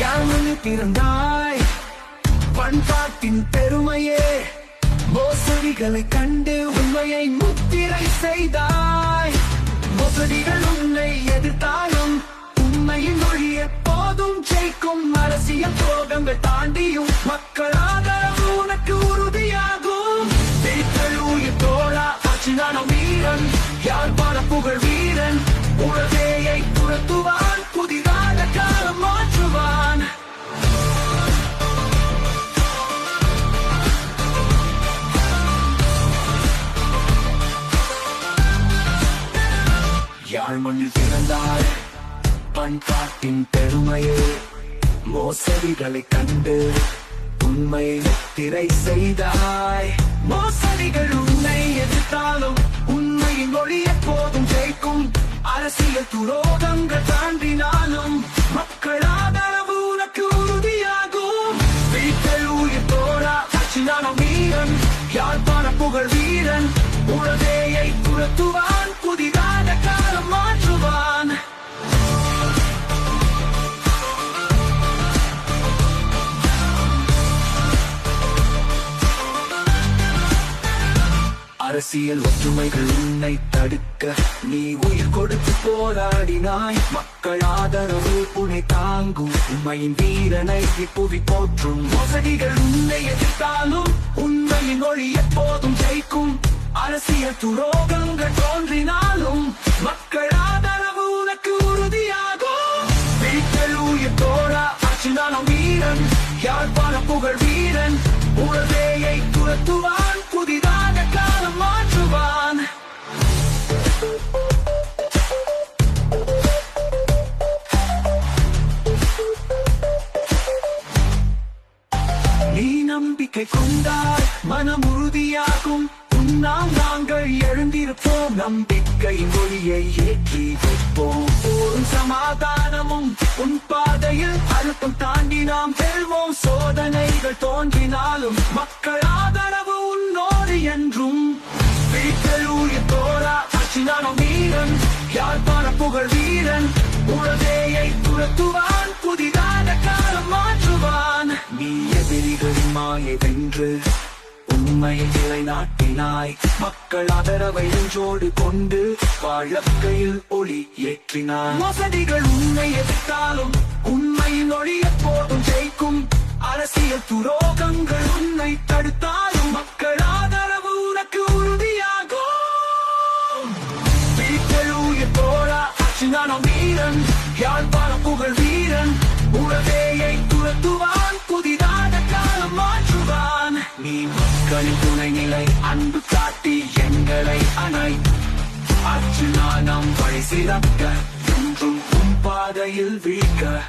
யாமனு பிறந்தாய் பண்பாட்டின் பெருமையே மோசடிகளை கண்டு உண்மையை முத்திரை செய்தாய். மோசடிகள் உன்னை எதிர்த்தாலும் உண்மையின் மொழி எப்போதும் ஜெயிக்கும். அரசியல் துரோகங்கள் தாண்டியும் மக்கள் ஆதரவு உனக்கு உறுதியாகும். தோழா உயிர் நானும் வீரன். யார் பல புகழ் வீரன் துரத்துவான் புதிதான காலம் மாற்றுவான். யாழ் மண்ணில் பிறந்தார் பண்பாட்டின் பெருமையே மோசடிகளை கண்டு உண்மை திரை செய்தாய். மோசடிகள் உன்னை எதிர்த்தாலும் உண்மையின் மொழி எப்போதும் ஜெயிக்கும். அரசியல் துரோகங்கள் தாண்டினாலும் மக்கள் ஆதரவு உனக்கு உறுதியாகும். வீட்டில் உயிர் தோழா சச்சினான வீரன். யாழ்ப்பாண புகழ் வீரன். உலகையை துரத்துவான் அரசியல் ஒற்றுமைகள் உன்னை தடுக்க நீ உயிர் கொடுத்து போராடினாய். மக்கள் ஆதரவு உன்னை தாங்கும். உண்மையின் வீரனை புவி போற்றும். மோசடிகள் உன்னை எதிர்த்தாலும் உண்மையின் மொழி எப்போதும் ஜெயிக்கும். அரசியல் துரோகங்கள் தோன்றினாலும் மக்கள் ஆதரவு உனக்கு உறுதியாகும். வீட்டில் உயிர் தோழா அச்சுனான வீரன். யாழ்ப்பாண புகழ் நம்பிக்கை கொண்டால் மனம் உறுதியாகும் உன்னால் நாங்கள் எழுந்திருப்போம். நம்பிக்கை மொழியை ஏற்றி வைப்போம். போரும் சமாதானமும் உன் பாதையில் அழுத்தம் தாண்டி நாம் வெல்வோம் சோதனைகள் தோன்றினாலும் மக்கள் ஆதரவு உன்னோடு என்றும். வீட்டில் உயிர் தோழா அச்சினான வீரன். யாழ்ப்பாண புகழ் வீரன்? உலகையை துரத்துவார். மாயை உண்மை உண்மையை நிலைநாட்டினாய். மக்கள் ஆதரவை நெஞ்சோடு கொண்டு வாழ்க்கையில் ஒளி ஏற்றினாய். மோசடிகள் உண்மை எதிர்த்தாலும் உண்மையின் ஒளி எப்போதும் ஜெயிக்கும். அரசியல் துரோகங்கள் உன்னை தடுத்தாலும் மக்கள் ஆதரவு உனக்கு உறுதியாகும். வீட்டில் உயிர் தோழா அச்சுனான வீரன். யாழ்ப்பாண புகழ் வீரன். உலகையை துரத்துவான் மக்களின் துணைநிலை அன்பு காட்டி எங்களை அணை. அர்ஜுனா நாம் வழி சிறக்க என்றும் பாதையில் வீழ்க.